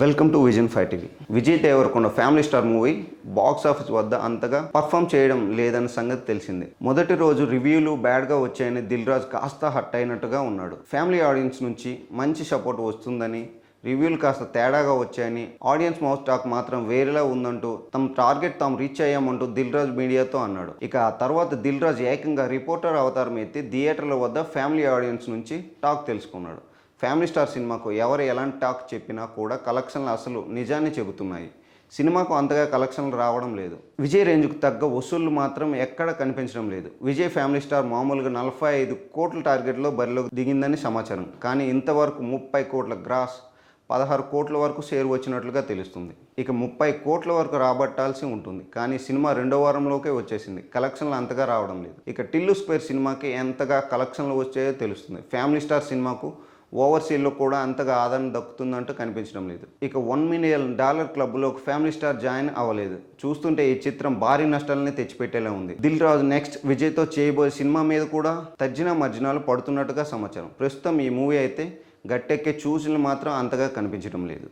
Welcome to vision five TV Vijay Devarakonda family star movie box office వద్ద అంతగా perform చేయడం లేదన్న సంగతి తెలిసిందే. మొదటి రోజు రివ్యూలు బ్యాడ్గా వచ్చాయని దిల్ రాజ్ కాస్త హట్ అయినట్టుగా ఉన్నాడు. ఫ్యామిలీ ఆడియన్స్ నుంచి మంచి సపోర్ట్ వస్తుందని రివ్యూలు కాస్త తేడాగా వచ్చాయని ఆడియన్స్ మౌత్ టాక్ మాత్రం వేరేలా ఉందంటూ తమ టార్గెట్ తాము రీచ్ అయ్యామంటూ దిల్ రాజ్ మీడియాతో అన్నాడు. ఇక ఆ తర్వాత దిల్ రాజ్ ఏకంగా రిపోర్టర్ అవతారం ఎత్తి థియేటర్ల వద్ద ఫ్యామిలీ ఆడియన్స్ నుంచి టాక్ తెలుసుకున్నాడు. ఫ్యామిలీ స్టార్ సినిమాకు ఎవరు ఎలాంటి టాక్ చెప్పినా కూడా కలెక్షన్లు అసలు నిజాన్ని చెబుతున్నాయి. సినిమాకు అంతగా కలెక్షన్లు రావడం లేదు. విజయ్ రేంజ్కు తగ్గ వసూళ్ళు మాత్రం ఎక్కడ కనిపించడం లేదు. విజయ్ ఫ్యామిలీ స్టార్ మామూలుగా నలభై ఐదు కోట్ల టార్గెట్లో బరిలోకి దిగిందని సమాచారం. కానీ ఇంతవరకు ముప్పై కోట్ల గ్రాస్ పదహారు కోట్ల వరకు షేర్ వచ్చినట్లుగా తెలుస్తుంది. ఇక ముప్పై కోట్ల వరకు రాబట్టాల్సి ఉంటుంది. కానీ సినిమా రెండో వారంలోకే వచ్చేసింది. కలెక్షన్లు అంతగా రావడం లేదు. ఇక టిల్లు స్క్వేర్ సినిమాకి ఎంతగా కలెక్షన్లు వచ్చాయో తెలుస్తుంది. ఫ్యామిలీ స్టార్ సినిమాకు ఓవర్సీల్లో కూడా అంతగా ఆదరణ దక్కుతుందంటూ కనిపించడం లేదు. ఇక వన్ మిలియన్ డాలర్ క్లబ్లో ఒక ఫ్యామిలీ స్టార్ జాయిన్ అవ్వలేదు. చూస్తుంటే ఈ చిత్రం భారీ నష్టాలని తెచ్చిపెట్టేలా ఉంది. దిల్ రాజు నెక్స్ట్ విజయ్తో చేయబోయే సినిమా మీద కూడా తర్జన మర్జనాలు పడుతున్నట్టుగా సమాచారం. ప్రస్తుతం ఈ మూవీ అయితే గట్టెక్కే చూసిన మాత్రం అంతగా కనిపించడం లేదు.